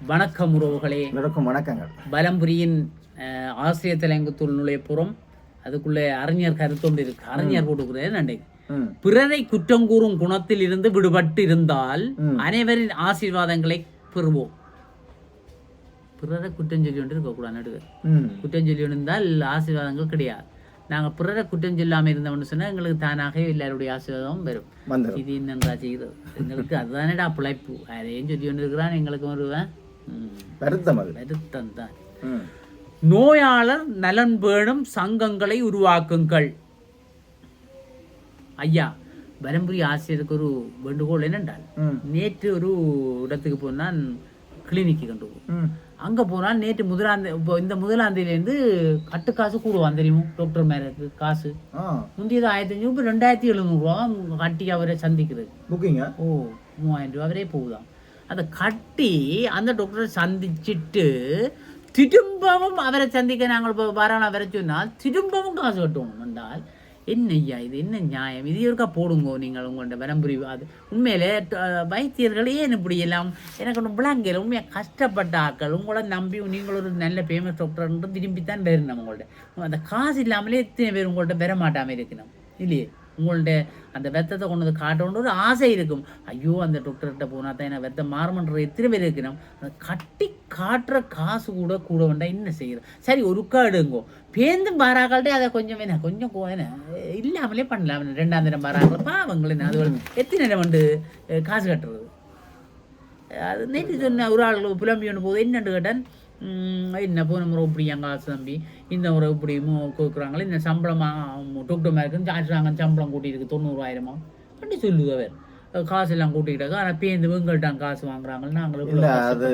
வணக்கம் உறவுகளே. எல்லோருக்கும் வணக்கங்கள். பலம்புரியின் ஆசிரியர் தலையங்கத்துள் நுழைப்புறம் அதுக்குள்ளே அறிஞர் கருத்தொண்டு இருக்கு. அறிஞர் நண்டை ம். பிறரை குற்றம் கூறும் குணத்தில் இருந்து விடுபட்டு இருந்தால். அனைவரின் ஆசீர்வாதங்களை பெறுவோம். பிறரை குற்றம் சொல்லி கொண்டு இருக்கக்கூடாது நடுவர் குற்றம் சொல்லி இருந்தால் ஆசீர்வாதங்கள் கிடையாது. நாங்கள் பிறரை குற்றம் சொல்லாமல் இருந்தோம்னு சொன்னால் எங்களுக்கு தானாகவே எல்லாருடைய ஆசீர்வாதம் வரும். இது என்னன்றா செய்கிறது. எங்களுக்கு அதுதானடா பிழைப்பு. அதையும் சொல்லி கொண்டு இருக்கிறான் எங்களுக்கு ம், வருத்தம் அது. வருத்தம் தான். ம். நோயாளர் நலன் பேணும் சங்கங்களை உருவாக்குங்கள். ஐயா பரம்புரி ஆசிரியருக்கு ஒரு வேண்டுகோள் என்னென்றால் நேற்று ஒரு இடத்துக்கு போனால் கிளினிக்கு கொண்டு அங்கே போனால் நேற்று முதலாந்தி இப்போ இந்த முதலாந்திலேருந்து கட்டு காசு கூடுவான் தெரியுமோ? டாக்டர் மேருக்கு காசு. முந்தையது ஆயிரத்தி அஞ்சூறு இப்போ ரெண்டாயிரத்தி எழுநூறுவா கட்டி அவரை சந்திக்கிறது. புக்கிங்க? ஓ மூவாயிரம் ரூபா வரையே போகுதாம். அதை கட்டி அந்த டாக்டரை சந்திச்சுட்டு திரும்பவும் அவரை சந்திக்க நாங்கள் இப்போ வரோம் அவரை சொன்னால் திரும்பவும் காசு கட்டுவோம். என்றால் என்ன ஐயா இது? என்ன நியாயம்? இது இருக்கா? போடுங்கோ நீங்கள் உங்கள்கிட்ட வரம்புரி அது உண்மையிலே ட- வைத்தியர்களே ஏன் இப்படி எல்லாம்? எனக்கு ஒன்று விளங்கல. உண்மையாக கஷ்டப்பட்ட ஆக்கள் உங்களை நம்பி நீங்கள் ஒரு நல்ல ஃபேமஸ் டாக்டர் திரும்பித்தான் வரணும் உங்கள்கிட்ட. அந்த காசு இல்லாமலே எத்தனை பேர் உங்கள்கிட்ட வர மாட்டாமல் இருக்கணும். இல்லையே? உங்கள்ட்ட அந்த வெத்தத்தை கொண்டு வந்து காட்டணுன்ற ஒரு ஆசை இருக்கும். ஐயோ அந்த டாக்டர்கிட்ட போனால் தான் என்ன வெத்தம் மாறுமன்ற எத்தனை பேர் இருக்கணும்? அந்த கட்டி காட்டுற காசு கூட கூட வேண்டாம். என்ன செய்யறது? சரி ஒரு காடுங்கோ பேந்து பாராக்கள்ட்டே அதை கொஞ்சம் என்ன கொஞ்சம் என்ன இல்லாமலே பண்ணலாம். ரெண்டாம் தினம் பாராக்கள் பாவங்கள் என்ன? அது எத்தனை நேரம் வந்து காசு கட்டுறது? அது நேற்று சொன்ன ஒரு ஆள் புலம்பி ஒன்று போகுது என்னன்னு கேட்டேன்? என்ன போன முறை இப்படி காசு தம்பி. இந்த முறை இப்படி கொடுக்குறாங்களே இந்த சம்பளமாக டாக்டர் மேற்கு சார்ஜாங்க சம்பளம் கூட்டியிருக்கு தொண்ணூறாயிரமா? அப்படி சொல்லுது அவர். காசு எல்லாம் கூட்டிக்கிட்டாங்க ஆனால் பேருந்து வெங்கல்ட்டாங்க காசு வாங்குறாங்க நாங்களும் இல்ல அது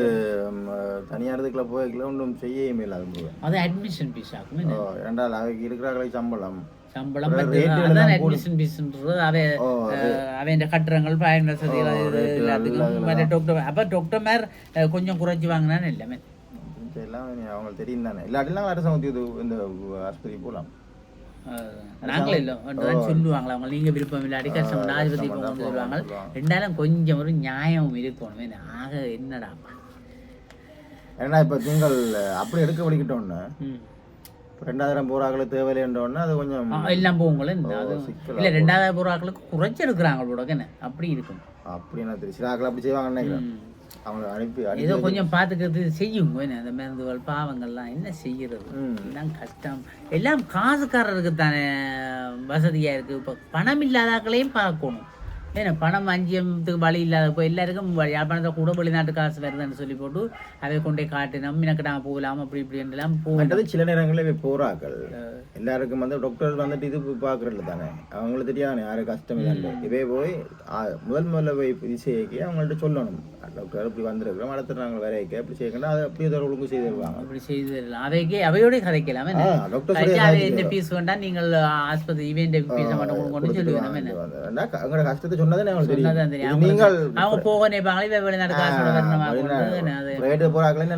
தனியார் இதுக்குள்ள போய்க்கல ஒன்றும் செய்யவே இல்லாத முடியும் அது அட்மிஷன் ஃபீஸ் ஆகும்? ரெண்டாள் அவைக்கு இருக்கிறாங்களே சம்பளம். சம்பளம் அதான் அட்மிஷன் ஃபீஸ்ன்றது அவை ஓ அவன் கட்டுறங்கள் பயன் வசதிகள் எல்லாத்துக்கும். டாக்டர் அப்போ டாக்டர் மேர் கொஞ்சம் குறைச்சி வாங்கினான்னு எல்லாமே எல்லாம் அவங்களுக்கு தெரியும் தானே. இல்லாட்டிலாம் சமத்தி இது இந்த ஆஸ்பத்திரி போகலாம் நாங்களும் இல்லை. தான் சொல்லுவாங்களா அவங்க நீங்க விருப்பம் கஷ்டம் ஆதிபதி போகணும்னு சொல்லுவாங்க ரெண்டாலும் கொஞ்சம் ஒரு நியாயம் இருக்கணும். ஆக என்னடா? ஏன்னா இப்போ நீங்கள் அப்படி எடுக்க படிக்கட்டோன்னு ம். ரெண்டாயிரம் போராக்களை தேவையில்லைன்றோன்னா அது கொஞ்சம் எல்லாம் சிக்கலா இல்ல ரெண்டாவது பொருளாக்களுக்கு குறைச்சி எடுக்கிறாங்க போட என்ன? அப்படி இருக்கும் அப்படி என்ன தெரியும் சில ஆக்கள் அப்படி செய்வாங்கன்னு நினைக்கிறேன். ம். அவங்க அனுப்பி ஏதோ கொஞ்சம் பார்த்துக்கிறது செய்யுங்க என்ன அந்த மருந்துகள் பாவங்கள்லாம் என்ன செய்யறது. எல்லாம் கஷ்டம். எல்லாம் காசுக்காரருக்கு தானே வசதியா இருக்கு. இப்போ பணம் இல்லாதாக்களையும் பார்க்கணும். ஏன்னா பணம் அஞ்சியத்துக்கு வழி இல்லாத இப்போ எல்லாருக்கும் யாழ்ப்பாணத்தை கூட வெளிநாட்டு காசு வருதுன்னு சொல்லி போட்டு அதை கொண்டே காட்டினோம். எனக்கு நான் போகலாம் அப்படி இப்படி எல்லாம் போகலாம் மற்றது சில நேரங்களில் போய் போறாக்கள் எல்லாருக்கும் வந்து டாக்டர் வந்துட்டு இது பார்க்கறதுல தானே. அவங்களுக்கு தெரியாது யாரு கஷ்டம் இல்லை இவே போய் முதல் முதல்ல போய் இது செய்ய அவங்கள்ட்ட சொல்லணும். டாக்டர் இப்படி வந்திருக்கிறோம் அடுத்த நாங்கள் வேற வைக்க இப்படி செய்யணும் அதை அப்படியே ஒழுங்கு செய்து தருவாங்க. அப்படி செய்து தரலாம். அவைக்கே அவையோட கதைக்கலாம் டாக்டர் என்ன பீஸ் வேண்டாம் நீங்கள் ஆஸ்பத்திரி இவன் பீஸை மட்டும் சொல்லுவேன் என்ன? எங்களோட கஷ்டத்தை சொன்னதே நீங்கள் அவங்க போக நினைப்பாங்களே வெளிநாட்டு காசு வரணுமா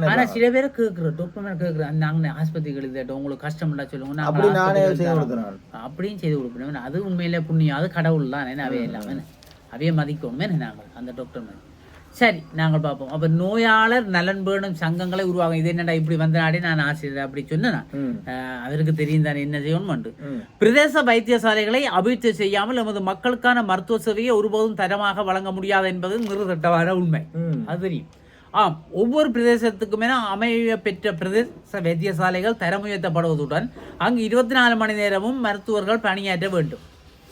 ஆனா? சில பேர் கேட்குறோம் டாக்டர் மேல கேட்குறோம் நாங்க ஆஸ்பத்திரிகள் இது உங்களுக்கு கஷ்டம்டா சொல்லுங்க அப்படி நானே செய்து நான் அப்படியும் செய்து கொடுக்கணும். அது உண்மையிலே புண்ணியம். அது கடவுள் தான் அவையே இல்லாம அவையே மதிக்கணுமே நாங்கள் அந்த டாக்டர் சரி நாங்கள் பார்ப்போம். அப்ப நோயாளர் நலன் பேணும் சங்கங்களை உருவாகும் இது என்னடா இப்படி வந்தனாடி நான் ஆசிரியர் அப்படி சொன்னேன்? அவருக்கு தெரியும் தானே என்ன செய்யணும் பிரதேச வைத்தியசாலைகளை அபிவிருத்தி செய்யாமல் எமது மக்களுக்கான மருத்துவ சேவையை ஒருபோதும் தரமாக வழங்க முடியாது என்பது நிறுத்தட்டமான உண்மை. அது தெரியும். ஆம் ஒவ்வொரு பிரதேசத்துக்குமே அமைய பெற்ற பிரதேச வைத்தியசாலைகள் தரம் உயர்த்தப்படுவதுடன் அங்கு இருபத்தி நாலு மணி நேரமும் மருத்துவர்கள் பணியாற்ற வேண்டும்.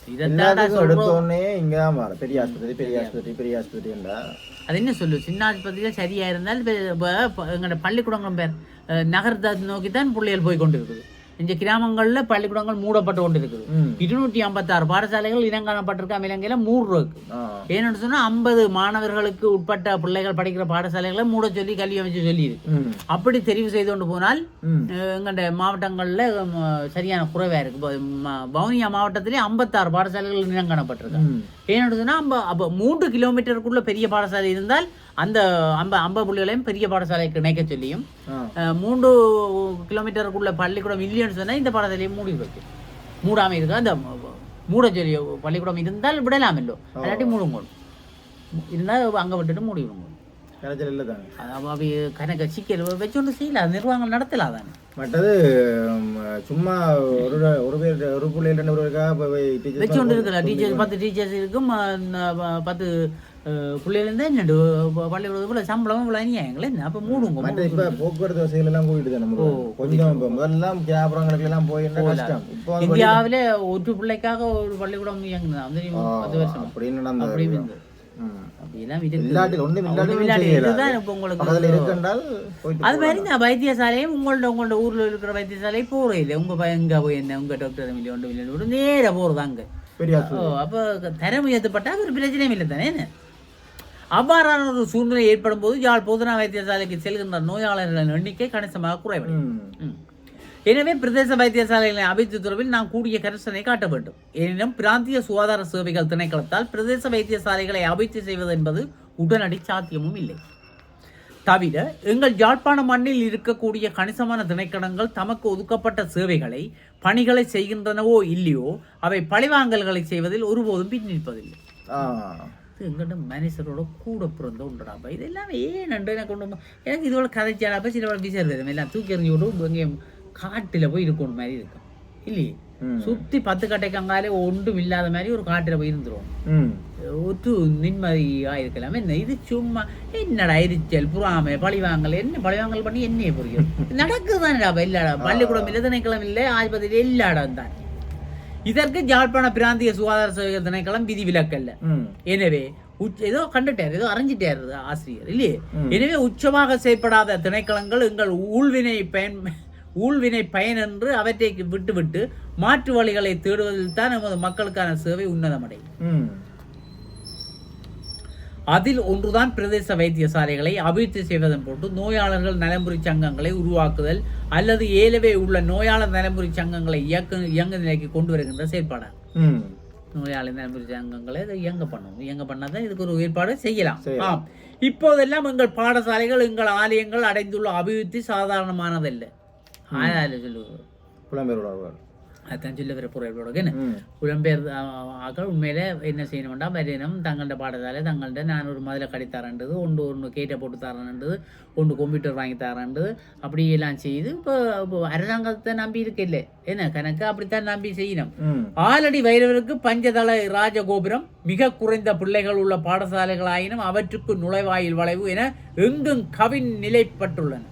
எல்லாத்துக்கும் இங்க தான் பெரிய ஆஸ்பத்திரி பெரிய ஆஸ்பத்திரி பெரிய ஆஸ்பத்திரின்றா. அது என்ன சொல்லு சின்ன ஆஸ்பத்திரியில் சரியா இருந்தால் எங்களோட பள்ளிக்கூடங்கள் பேர் நகரத்தை நோக்கி தான் பிள்ளைகள் போய் கொண்டு இருக்குது இந்த கிராமங்களில் பள்ளிக்கூடங்கள் மூடப்பட்டு கொண்டு இருக்குது இருநூற்றி ஐம்பத்தாறு பாடசாலைகள் இனங்காணப்பட்டிருக்க. இலங்கையில ஆ. ஏன்னு சொன்னா ஐம்பது மாணவர்களுக்கு உட்பட்ட பிள்ளைகள் படிக்கிற பாடசாலைகளை மூட சொல்லி கல்வி அமைச்சு சொல்லி இருக்கு ம். அப்படி தெரிவு செய்து கொண்டு போனால் எங்கள்ட மாவட்டங்கள்ல சரியான குறைவா இருக்கு. இப்போ, ம- வவுனியா மாவட்டத்திலே ஐம்பத்தாறு பாடசாலைகள் இனங்காணப்பட்டிருக்கு. ஏன்னு சொன்னா அம்ப அப்போ மூன்று கிலோமீட்டருக்குள்ள பெரிய பாடசாலை இருந்தால் அந்த அம்ப அம்ப புள்ளிகளையும் பெரிய பாடசாலைக்கு இணைக்க சொல்லியும் மூன்று கிலோமீட்டருக்குள்ள பள்ளிக்கூடம் இல்லைன்னு சொன்னால் இந்த பாடத்திலேயே மூடி வைக்கும் மூடாமல் இருக்கா அந்த மூட பள்ளிக்கூடம் இருந்தால் விடலாம் இல்லோ. இல்லாட்டி மூடுங்கணும் இருந்தால் அங்கே விட்டுட்டு மூடிவிடுங்க அப்படி கணக்கு சிக்கல் வச்சு ஒன்று செய்யல நிர்வாகம் நடத்தலாம் சும்மா ஒரு ஒரு பேர் ஒரு டீச்சர் வச்சு டீச்சர்ஸ் பத்து டீச்சர்ஸ் இருக்கும் பத்து பிள்ளைலேருந்து என்னண்டு பள்ளிக்கூடத்துக்குள்ள சம்பளம் இவ்வளோ அநியாயங்களே அப்போ மூடுங்க மற்ற இப்ப போக்குவரத்து வசதிகள் எல்லாம் போயிட்டு முருகன். கொஞ்சம் இப்ப முதல்லாம் கிராபுரங்களுக்கு எல்லாம் போயிருந்தா கஷ்டம் இப்போ இந்தியாவிலே ஒரு பிள்ளைக்காக ஒரு பள்ளிக்கூடம் இயங்குதான் தெரியுமா பத்து வருஷம் அப்படின்னு நடந்த அப்படி இருந்தது ம். அப்படியெல்லாம் இருக்கு இல்லாட்டி ஒண்ணும் ஒண்ணும் இல்லாட்டி இல்லாட்டி செய்யலாம். இதுதான் இப்போ உங்களுக்கு பக்கத்துல இருக்குன்றால் போயிட்டு அது மாதிரி இந்த வைத்தியசாலையும் உங்களோட உங்களோட ஊர்ல இருக்கிற வைத்தியசாலை போறே இல்லை உங்க பையன் எங்க போய் என்ன உங்க டாக்டர் நேரா அப்போ தரம் உயர்த்தப்பட்டா ஒரு பிரச்சனையும் இல்லை தானே? அவ்வாறான ஒரு சூழ்நிலை ஏற்படும் போது யாழ் பொதுநா வைத்தியசாலைக்கு செல்கின்ற நோயாளர்களின் எண்ணிக்கை கணிசமாக குறைவடையும். எனவே பிரதேச வைத்தியசாலைகளை அமைத்து தொடர்பில் நாம் கூடிய கரிசனை காட்ட வேண்டும். எனினும் பிராந்திய சுகாதார சேவைகள் திணைக்களத்தால் பிரதேச வைத்தியசாலைகளை அபிவிருத்தி செய்வது என்பது உடனடி சாத்தியமும் இல்லை. தவிர எங்கள் யாழ்ப்பாண மண்ணில் இருக்கக்கூடிய கணிசமான திணைக்களங்கள் தமக்கு ஒதுக்கப்பட்ட சேவைகளை பணிகளை செய்கின்றனவோ இல்லையோ அவை பழிவாங்கல்களை செய்வதில் ஒருபோதும் பின் நிற்பதில்லை. இது எங்கிட்ட மனுஷரோட கூட பிறந்த உண்டுடாப்பா. இதெல்லாம் ஏன் நண்டு எனக்கு கொண்டு எனக்கு இதோட கதைச்சாடாப்பா சில விசாரிக்கிறது. எல்லாம் தூக்கி எறிஞ்சு விட்டு எங்கேயும் காட்டில் போய் இருக்கணும் மாதிரி இருக்கும் இல்லையே. சுற்றி பத்து கட்டைக்கங்காலே ஒன்றும் இல்லாத மாதிரி ஒரு காட்டில் போய் இருந்துரும். ஒரு நிம்மதியாக இருக்கலாம். என்ன இது சும்மா என்னடா எரிச்சல் புறாமை பழிவாங்கல் என்ன பழிவாங்கல் பண்ணி என்னைய புரியும்? நடக்குதுதானடா எல்லாடா பள்ளிக்கூடம் இல்லை திணைக்களம் இல்லை ஆஸ்பத்திரி எல்லா இடம் தான். இதற்கு யாழ்ப்பாண பிராந்திய சுகாதார சேவை திணைக்களம் விதிவிலக்கல்ல ம். எனவே உச்ச ஏதோ கண்டுட்டார் ஏதோ அறிஞ்சிட்டார் ஆசிரியர் இல்லையே. எனவே உச்சமாக செயற்படாத திணைக்களங்கள் எங்கள் ஊழ்வினை பயன் ஊழ்வினை பயன் என்று அவற்றை விட்டுவிட்டு மாற்று வழிகளை தேடுவதில் தான் நமது மக்களுக்கான சேவை உன்னதமடையும். அதில் ஒன்றுதான் பிரதேச வைத்தியசாலைகளை அபிவிருத்தி செய்வதன் போட்டு நோயாளர்கள் நலம்புரி சங்கங்களை உருவாக்குதல் அல்லது ஏலவே உள்ள நோயாளர் நலம்புரி சங்கங்களை இயக்க இயங்க நிலைக்கு கொண்டு வருகின்ற செயற்பாடாகும். நோயாளி நலம்புரி சங்கங்களை இயங்க பண்ணணும் இயங்க பண்ணாதான் இதுக்கு ஒரு ஏற்பாடு செய்யலாம். ஆம். இப்போதெல்லாம் எங்கள் பாடசாலைகள் எங்கள் ஆலயங்கள் அடைந்துள்ள அபிவிருத்தி சாதாரணமானதல்ல. ஆயால சொல்லுவோம் அதான் சொல்ல வர பொருளோட என்ன. புலம்பெயர் ஆக்கள் உண்மையிலே என்ன செய்யணும்டா வரையணும் தங்கள்ட பாடசாலை தங்கள்ட நான் ஒரு மதில கடி தரேன்றது ஒன்று ஒன்று கேட்டை போட்டு தரேன்றது ஒன்று கம்ப்யூட்டர் வாங்கி தரேன்றது அப்படி எல்லாம் செய்து இப்போ இப்போ அரசாங்கத்தை நம்பி இருக்கில்ல என்ன கணக்கு அப்படித்தான் நம்பி செய்யணும் ம். ஆலடி வைரவருக்கு பஞ்சதள ராஜகோபுரம் மிக குறைந்த பிள்ளைகள் உள்ள பாடசாலைகளாயினும் அவற்றுக்கு நுழைவாயில் வளைவு என எங்கும் கவின் நிலைப்பட்டுள்ளன.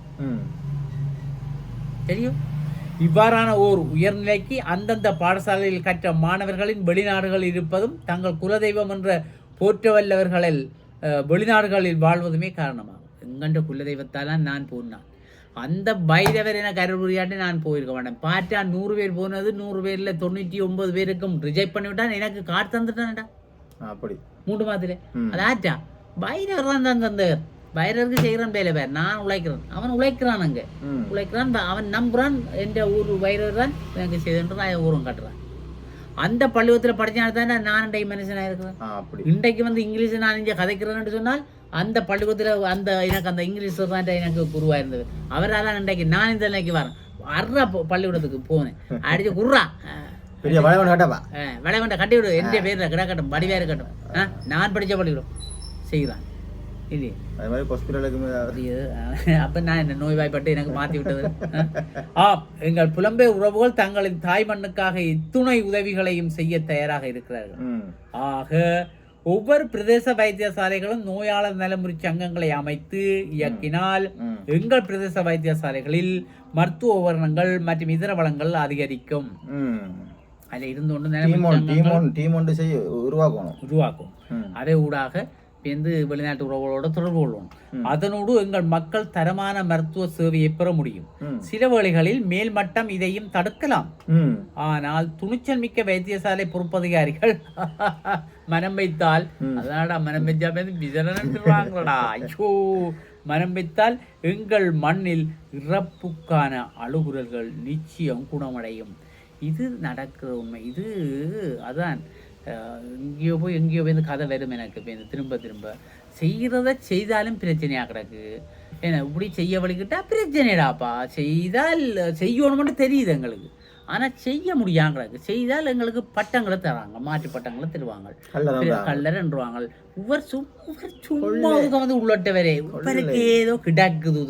தெரியும் இவ்வாறான ஓர் உயர்நிலைக்கு அந்தந்த பாடசாலையில் கற்ற மாணவர்களின் வெளிநாடுகளில் இருப்பதும் தங்கள் குலதெய்வம் என்ற போற்றவல்லவர்களில் வெளிநாடுகளில் வாழ்வதுமே காரணமாகும். எங்கண்ட குலதெய்வத்தாலாம் நான் போனான். அந்த பைரவர் என கருபுரியாட்டு நான் போயிருக்க மாட்டேன். பார்த்தா நூறு பேர் போனது நூறு பேர்ல தொண்ணூற்றி ஒன்பது பேருக்கும் ரிஜெக்ட் பண்ணிவிட்டான் எனக்கு கார்டு தந்துட்டான்டா. அப்படி. மூன்று மாதத்துல. அது ஆச்சா பைரவர் தான் தான் தந்தவர் பைரவருக்கு செய்கிறான் வேலை பேர். நான் உழைக்கிறேன். அவன் உழைக்கிறான் அங்கே. உழைக்கிறான் அவன் நம்புறான் என்ற ஊர் வைரவர் தான் எனக்கு செய்தன்று நான் ஊரும் காட்டுறான். அந்த பள்ளிக்கூடத்தில் படிச்சால் தானே நான் இன்றைக்கு மனுஷனாக இருக்கிறேன். இன்றைக்கு வந்து இங்கிலீஷ் நான் இங்கே கதைக்கிறேன்னு சொன்னால் அந்த பள்ளிக்கூடத்தில் அந்த எனக்கு அந்த இங்கிலீஷ் தான் எனக்கு குருவாக இருந்தது. அவரால் இன்றைக்கு நான் இந்த நிலைக்கு வரேன். வர்ற பள்ளிக்கூடத்துக்கு போனேன். அடிச்சு குர்றா. பெரிய வளைவன் கட்டப்பா விளைவண்ட கட்டி விடு. எந்த பேரில்? கிடக்கட்டும் வடிவா இருக்கட்டும். நான் படித்த பள்ளிக்கூடம். செய்கிறான். இல்லையே அது மாதிரி ஹாஸ்பிட்டலுக்கு அப்ப நான் என்ன நோய்வாய்ப்பட்டு எனக்கு மாத்தி விட்டது ஆம் எங்கள் புலம்பெயர் உறவுகள் தங்களின் தாய் மண்ணுக்காக இத்துணை உதவிகளையும் செய்ய தயாராக இருக்கிறார்கள். ஆக ஒவ்வொரு பிரதேச வைத்தியசாலைகளும் நோயாளர் நலமுறை சங்கங்களை அமைத்து இயக்கினால். எங்கள் பிரதேச வைத்தியசாலைகளில் மருத்துவ உபகரணங்கள் மற்றும் இதர வளங்கள் அதிகரிக்கும். அதில் இருந்து ஒன்று உருவாக்கணும் உருவாக்கும். அதை ஊடாக வந்து வெளிநாட்டு உறவுகளோட தொடர்பு கொள்வோம். அதனோடு எங்கள் மக்கள் தரமான மருத்துவ சேவையை பெற முடியும். சில வேளைகளில் மேல்மட்டம் இதையும் தடுக்கலாம். ஆனால் துணிச்சல் மிக்க வைத்தியசாலை பொறுப்பதிகாரிகள் மனம் வைத்தால் அதனாடா மனம் வைத்தா விசரன்றாங்களடா ஐயோ மனம் வைத்தால் எங்கள் மண்ணில் இறப்புக்கான அழுகுரல்கள் நிச்சயம் குணமடையும். இது நடக்கிற உண்மை. இது அதான். எங்கேயோ போய் எங்கேயோ போய் இந்த கதை வரும் எனக்கு. இப்போ இந்த திரும்ப திரும்ப. செய்கிறத செய்தாலும் பிரச்சனையாக கிடக்கு. ஏன்னா இப்படி செய்ய வழிகிட்டா பிரச்சனைடாப்பா செய்தால் செய்யணும்னு தெரியுது எங்களுக்கு. ஆனால் செய்ய முடியாங்கிறது செய்தால் எங்களுக்கு பட்டங்களை தராங்க. மாற்று பட்டங்களை தருவாங்க. கல்லறன்றுவாங்க. இவர் சும்மா வந்து உள்ளட்டவரே. இவருக்கு ஏதோ கிடக்குது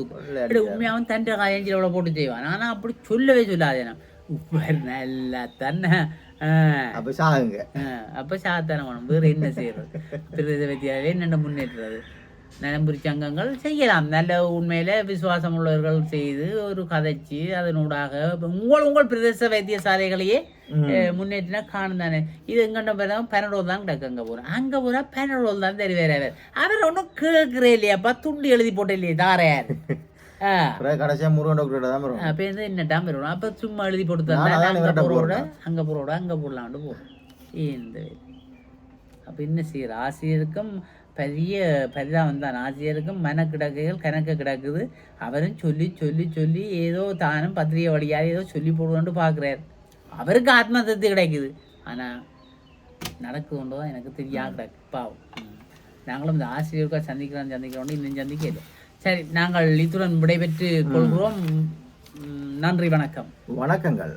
உண்மையாவும் தண்டை காயஞ்சில் அவ்வளோ போட்டு செய்வான். ஆனால் அப்படி சொல்லவே சொல்லாதே இவர் நல்லா தன்னை அப்ப சாகுங்க. அப்போ சாத்தான வேணும் வேறு என்ன செய்யறது பிரதேச வைத்தியாவே என்னென்ன முன்னேற்றுறது நலம்புரி சங்கங்கள் செய்யலாம். நல்ல உண்மையில விசுவாசம் உள்ளவர்கள் செய்து ஒரு கதைச்சு அதனூடாக உங்கள் உங்கள் பிரதேச வைத்தியசாலைகளையே முன்னேற்றினா காணும் தானே. இது எங்கண்ட பிறகு பெனடோல் தான் கிடக்கு அங்கே போகிறோம் அங்கே போனால் பெனடோல் தான் தெரிவார் அவர். அவர் ஒன்றும் கேட்குறே இல்லையாப்பா. துண்டு எழுதி போட்ட இல்லையே. தாரையார் ஆ. அப்புறம் கடைசியா முருகன் டாக்டர் தான் வரும் அப்போ வந்து என்ன டைம் வரும் அப்போ சும்மா எழுதி போட்டு தந்தா அங்கே போகிறோட. அங்கே போகிறோட அங்கே போடலான்ட்டு போகிறோம் இந்த அப்போ என்ன செய்யற ஆசிரியருக்கும் பெரிய பரிதாபம் தான் ஆசிரியருக்கும் மன கிடக்கைகள் கணக்கு கிடக்குது. அவரும் சொல்லி சொல்லி சொல்லி ஏதோ தானும் பத்திரிகை வழியாக ஏதோ சொல்லி போடுவான்ட்டு பார்க்குறாரு அவருக்கு ஆத்ம திருப்தி கிடைக்குது. ஆனால் நடக்குதுன்றோ தான் எனக்கு தெரியா கிடக்கு. பாவம். நாங்களும் இந்த ஆசிரியருக்காக சந்திக்கிறோம் சந்திக்கிறோம் இன்னும் சந்திக்கல. சரி நாங்கள் இத்துடன் விடைபெற்று கொள்கிறோம். நன்றி வணக்கம். வணக்கங்கள்.